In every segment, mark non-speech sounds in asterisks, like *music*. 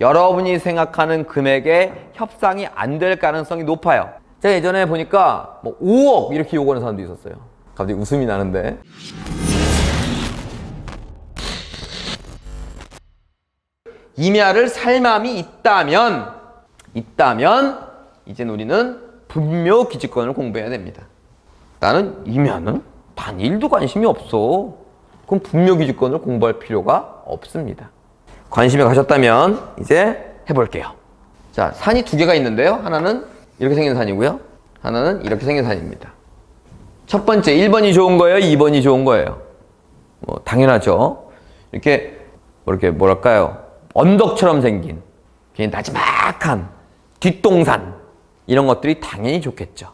여러분이 생각하는 금액에 협상이 안 될 가능성이 높아요. 제가 예전에 보니까 뭐 5억 이렇게 요구하는 사람도 있었어요. 갑자기 웃음이 나는데. 임야를 살 마음이 있다면 있다면 이제 우리는 분묘 기지권을 공부해야 됩니다. 나는 임야는 단일도 관심이 없어. 그럼 분묘 기지권을 공부할 필요가 없습니다. 관심이 가셨다면 이제 해볼게요. 자, 산이 두 개가 있는데요. 하나는 이렇게 생긴 산이고요. 하나는 이렇게 생긴 산입니다. 첫 번째 1번이 좋은 거예요? 2번이 좋은 거예요? 뭐 당연하죠. 이렇게 뭐 이렇게 뭐랄까요? 언덕처럼 생긴 괜히 나지막한 뒷동산 이런 것들이 당연히 좋겠죠.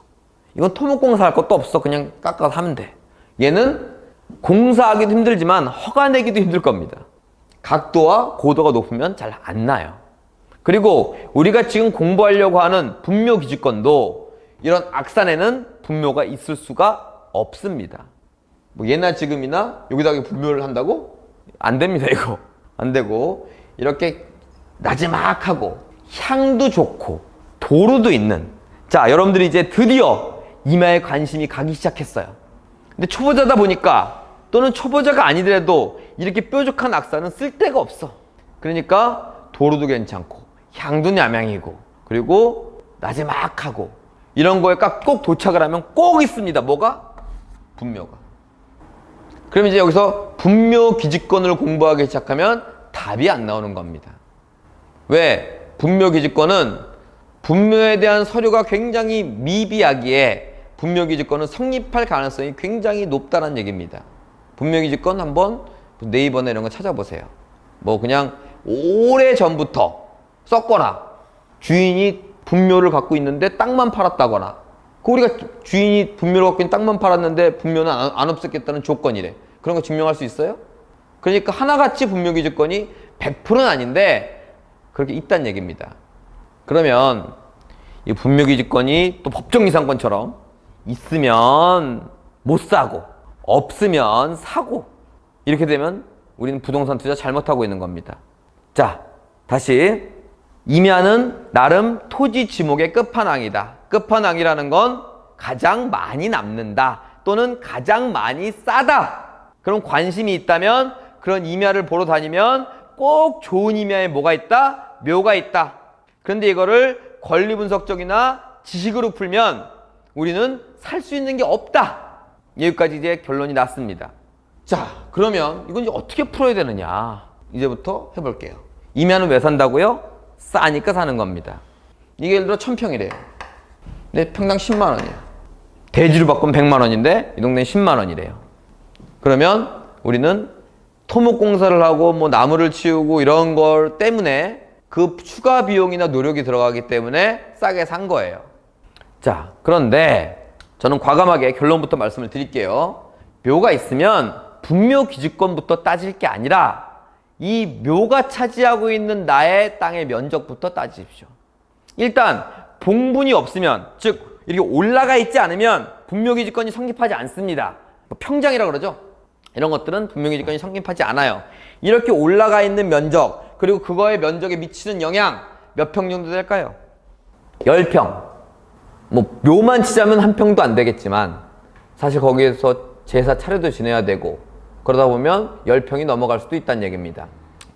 이건 토목공사 할 것도 없어. 그냥 깎아서 하면 돼. 얘는 공사하기도 힘들지만 허가 내기도 힘들 겁니다. 각도와 고도가 높으면 잘 안 나요. 그리고 우리가 지금 공부하려고 하는 분묘 기지권도 이런 악산에는 분묘가 있을 수가 없습니다. 뭐 예나 지금이나 여기다가 분묘를 한다고? 안 됩니다, 이거. 안 되고 이렇게 나지막하고 향도 좋고 도로도 있는 자, 여러분들이 이제 드디어 이마에 관심이 가기 시작했어요. 근데 초보자다 보니까 또는 초보자가 아니더라도 이렇게 뾰족한 악사는 쓸 데가 없어. 그러니까 도로도 괜찮고 향도 냠향이고 그리고 나지막하고 이런 거에 딱꼭 도착을 하면 꼭 있습니다. 뭐가? 분묘가. 그럼 이제 여기서 분묘 기지권을 공부하기 시작하면 답이 안 나오는 겁니다. 왜? 분묘 기지권은 분묘에 대한 서류가 굉장히 미비하기에 분묘 기지권은 성립할 가능성이 굉장히 높다는 얘기입니다. 분묘 기지권 한번 네이버나 이런 거 찾아보세요. 뭐 그냥 오래 전부터 썼거나 주인이 분묘를 갖고 있는데 땅만 팔았다거나 그 우리가 주인이 분묘를 갖고 있는 땅만 팔았는데 분묘는 안, 안 없었겠다는 조건이래. 그런 거 증명할 수 있어요? 그러니까 하나같이 분묘 기지권이 100%는 아닌데 그렇게 있다는 얘기입니다. 그러면 이 분묘기지권이 또 법정이상권처럼 있으면 못 사고 없으면 사고 이렇게 되면 우리는 부동산 투자 잘못하고 있는 겁니다. 자, 다시 임야는 나름 토지 지목의 끝판왕이다. 끝판왕이라는 건 가장 많이 남는다 또는 가장 많이 싸다. 그럼 관심이 있다면 그런 임야를 보러 다니면 꼭 좋은 임야에 뭐가 있다? 묘가 있다. 그런데 이거를 권리 분석적이나 지식으로 풀면 우리는 살 수 있는 게 없다. 여기까지 이제 결론이 났습니다. 자, 그러면 이건 이제 어떻게 풀어야 되느냐? 이제부터 해볼게요. 임야는 왜 산다고요? 싸니까 사는 겁니다. 이게 예를 들어 천평이래요. 근데 평당 10만 원이에요. 대지로 바꾸면 100만 원인데 이 동네는 10만 원이래요. 그러면 우리는 토목 공사를 하고 뭐 나무를 치우고 이런 걸 때문에 그 추가 비용이나 노력이 들어가기 때문에 싸게 산 거예요. 자, 그런데 저는 과감하게 결론부터 말씀을 드릴게요. 묘가 있으면 분묘 기지권부터 따질 게 아니라 이 묘가 차지하고 있는 나의 땅의 면적부터 따지십시오. 일단 봉분이 없으면 즉 이렇게 올라가 있지 않으면 분묘기지권이 성립하지 않습니다. 뭐 평장이라 그러죠. 이런 것들은 분묘기지권이 성립하지 않아요. 이렇게 올라가 있는 면적 그리고 그거의 면적에 미치는 영향 몇 평 정도 될까요? 10평. 뭐 묘만 치자면 한 평도 안 되겠지만 사실 거기에서 제사 차례도 지내야 되고 그러다 보면 10평이 넘어갈 수도 있다는 얘기입니다.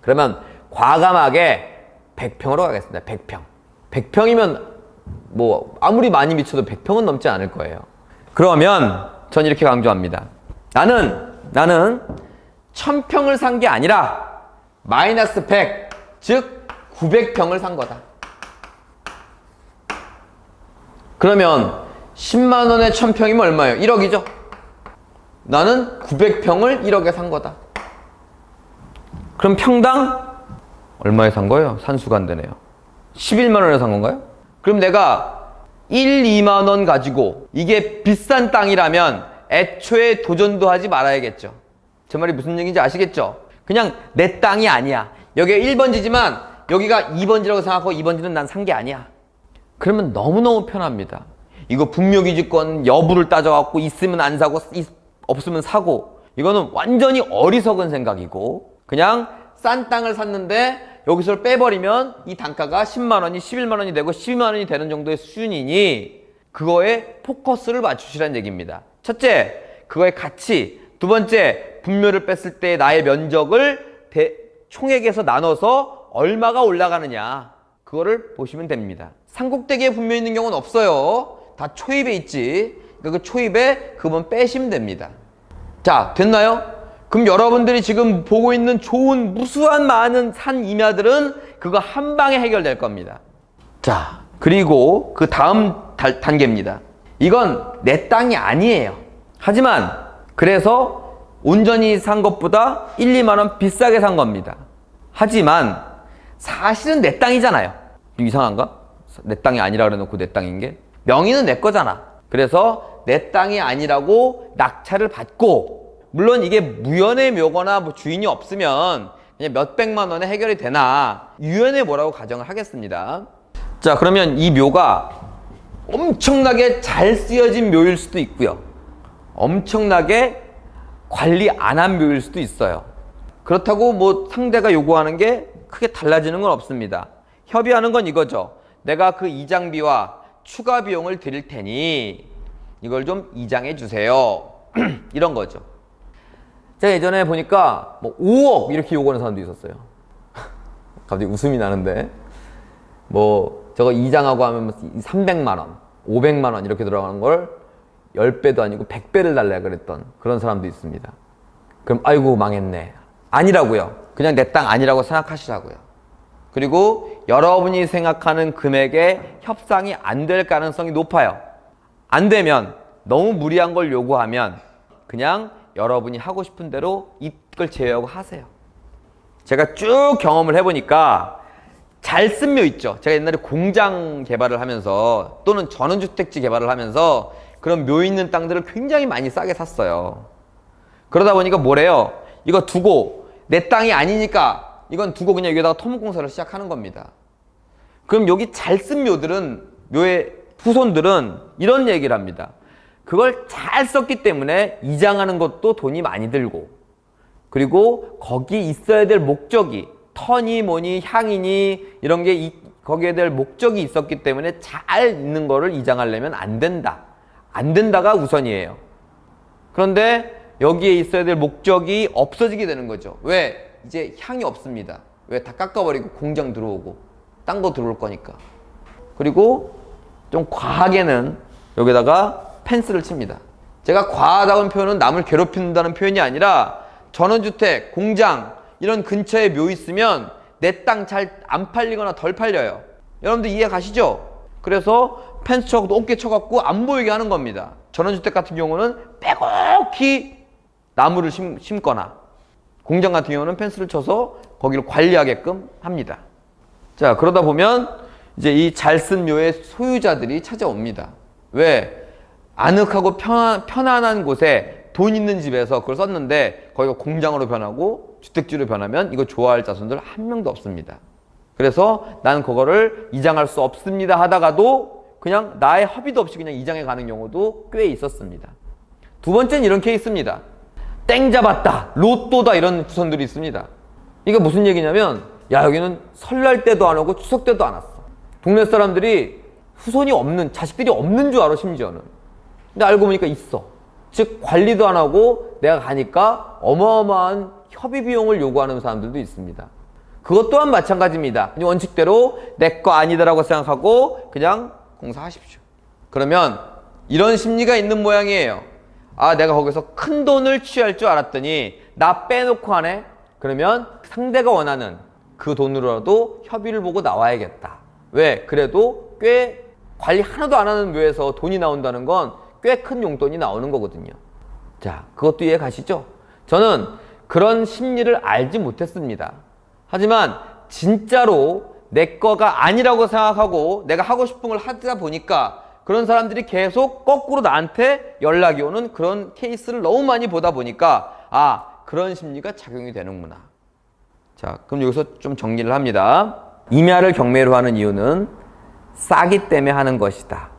그러면 과감하게 100평으로 가겠습니다. 100평. 100평이면 뭐 아무리 많이 미쳐도 100평은 넘지 않을 거예요. 그러면 전 이렇게 강조합니다. 나는 나는 1000평을 산 게 아니라 마이너스 100, 즉 900평을 산 거다. 그러면 10만 원에 1000평이면 얼마예요? 1억이죠? 나는 900평을 1억에 산 거다. 그럼 평당 얼마에 산 거예요? 산수가 안 되네요. 11만 원에 산 건가요? 그럼 내가 1, 2만 원 가지고 이게 비싼 땅이라면 애초에 도전도 하지 말아야겠죠. 제 말이 무슨 얘기인지 아시겠죠? 그냥 내 땅이 아니야. 여기가 1번지지만 여기가 2번지라고 생각하고 2번지는 난 산 게 아니야. 그러면 너무너무 편합니다. 이거 분묘기지권 여부를 따져갖고 있으면 안 사고 있- 없으면 사고 이거는 완전히 어리석은 생각이고 그냥 싼 땅을 샀는데 여기서 빼버리면 이 단가가 10만 원이 11만 원이 되고 12만 원이 되는 정도의 수준이니 그거에 포커스를 맞추시라는 얘기입니다. 첫째, 그거의 가치. 두 번째, 분묘를 뺐을 때 나의 면적을 대- 총액에서 나눠서 얼마가 올라가느냐. 그거를 보시면 됩니다. 삼국대기에 분묘 있는 경우는 없어요. 다 초입에 있지. 그러니까 그 초입에 그분 빼시면 됩니다. 자, 됐나요? 그럼 여러분들이 지금 보고 있는 좋은 무수한 많은 산 임야들은 그거 한 방에 해결될 겁니다. 자, 그리고 그 다음 달- 단계입니다. 이건 내 땅이 아니에요. 하지만 그래서 온전히 산 것보다 1, 2만 원 비싸게 산 겁니다. 하지만 사실은 내 땅이잖아요. 이상한가? 내 땅이 아니라 그래놓고 내 땅인 게 명의는 내 거잖아. 그래서 내 땅이 아니라고 낙찰을 받고 물론 이게 무연의 묘거나 뭐 주인이 없으면 그냥 몇 백만 원에 해결이 되나 유연의 뭐라고 가정을 하겠습니다. 자 그러면 이 묘가 엄청나게 잘 쓰여진 묘일 수도 있고요. 엄청나게 관리 안 한 묘일 수도 있어요. 그렇다고 뭐 상대가 요구하는 게 크게 달라지는 건 없습니다. 협의하는 건 이거죠. 내가 그 이장비와 추가 비용을 드릴 테니 이걸 좀 이장해 주세요. *clears throat* 이런 거죠. 제가 예전에 보니까 뭐 5억 이렇게 요구하는 사람도 있었어요. *laughs* 갑자기 웃음이 나는데 뭐 저거 이장하고 하면 300만 원, 500만 원 이렇게 들어가는 걸 10배도 아니고 100배를 달라 그랬던 그런 사람도 있습니다. 그럼 아이고 망했네. 아니라고요. 그냥 내 땅 아니라고 생각하시라고요. 그리고 여러분이 생각하는 금액에 협상이 안 될 가능성이 높아요. 안 되면 너무 무리한 걸 요구하면 그냥 여러분이 하고 싶은 대로 이걸 제외하고 하세요. 제가 쭉 경험을 해보니까 잘 쓴 묘 있죠. 제가 옛날에 공장 개발을 하면서 또는 전원주택지 개발을 하면서 그런 묘 있는 땅들을 굉장히 많이 싸게 샀어요. 그러다 보니까 뭐래요? 이거 두고 내 땅이 아니니까 이건 두고 그냥 여기다가 토목공사를 시작하는 겁니다. 그럼 여기 잘 쓴 묘들은 묘의 후손들은 이런 얘기를 합니다. 그걸 잘 썼기 때문에 이장하는 것도 돈이 많이 들고 그리고 거기 있어야 될 목적이 터니 뭐니 향이니 이런 게 이- 거기에 될 목적이 있었기 때문에 잘 있는 거를 이장하려면 안 된다. 안 된다가 우선이에요. 그런데 여기에 있어야 될 목적이 없어지게 되는 거죠. 왜? 이제 향이 없습니다. 왜? 다 깎아버리고 공장 들어오고 딴 거 들어올 거니까. 그리고 좀 과하게는 여기다가 펜스를 칩니다. 제가 과하다는 표현은 남을 괴롭힌다는 표현이 아니라 전원주택, 공장 이런 근처에 묘 있으면 내 땅 잘 안 팔리거나 덜 팔려요. 여러분들 이해 가시죠? 그래서 펜스 쳐갖고 어깨 쳐갖고 안 보이게 하는 겁니다. 전원주택 같은 경우는 빼곡히 나무를 심, 심거나 공장 같은 경우는 펜스를 쳐서 거기를 관리하게끔 합니다. 자, 그러다 보면 이제 이 잘 쓴 묘의 소유자들이 찾아옵니다. 왜? 아늑하고 편, 편안한 곳에 돈 있는 집에서 그걸 썼는데 거기가 공장으로 변하고 주택지로 변하면 이거 좋아할 자손들 한 명도 없습니다. 그래서 나는 그거를 이장할 수 없습니다 하다가도 그냥 나의 합의도 없이 그냥 이장해 가는 경우도 꽤 있었습니다. 두 번째는 이런 케이스입니다. 땡 잡았다, 로또다 이런 후손들이 있습니다. 이게 무슨 얘기냐면 야 여기는 설날 때도 안 오고 추석 때도 안 왔어. 동네 사람들이 후손이 없는 자식들이 없는 줄 알아 심지어는. 근데 알고 보니까 있어. 즉 관리도 안 하고 내가 가니까 어마어마한 협의 비용을 요구하는 사람들도 있습니다. 그것 또한 마찬가지입니다. 원칙대로 내 거 아니다라고 생각하고 그냥 공사하십시오. 그러면 이런 심리가 있는 모양이에요. 아, 내가 거기서 큰 돈을 취할 줄 알았더니 나 빼놓고 하네? 그러면 상대가 원하는 그 돈으로라도 협의를 보고 나와야겠다. 왜? 그래도 꽤 관리 하나도 안 하는 묘에서 돈이 나온다는 건 꽤 큰 용돈이 나오는 거거든요. 자, 그것도 이해 가시죠? 저는 그런 심리를 알지 못했습니다. 하지만 진짜로 내 거가 아니라고 생각하고 내가 하고 싶은 걸 하다 보니까 그런 사람들이 계속 거꾸로 나한테 연락이 오는 그런 케이스를 너무 많이 보다 보니까 아, 그런 심리가 작용이 되는구나. 자, 그럼 여기서 좀 정리를 합니다. 임야를 경매로 하는 이유는 싸기 때문에 하는 것이다.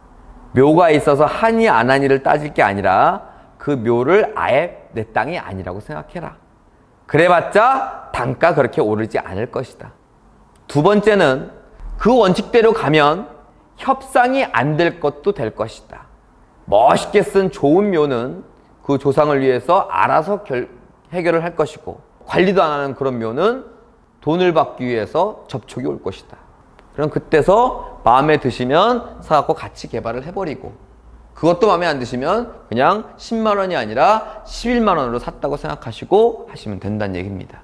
묘가 있어서 하니 안 하니를 따질 게 아니라 그 묘를 아예 내 땅이 아니라고 생각해라. 그래봤자 단가 그렇게 오르지 않을 것이다. 두 번째는 그 원칙대로 가면 협상이 안 될 것도 될 것이다. 멋있게 쓴 좋은 묘는 그 조상을 위해서 알아서 결- 해결을 할 것이고 관리도 안 하는 그런 묘는 돈을 받기 위해서 접촉이 올 것이다. 그럼 그때서 마음에 드시면 사갖고 같이 개발을 해버리고 그것도 마음에 안 드시면 그냥 10만 원이 아니라 11만 원으로 샀다고 생각하시고 하시면 된다는 얘기입니다.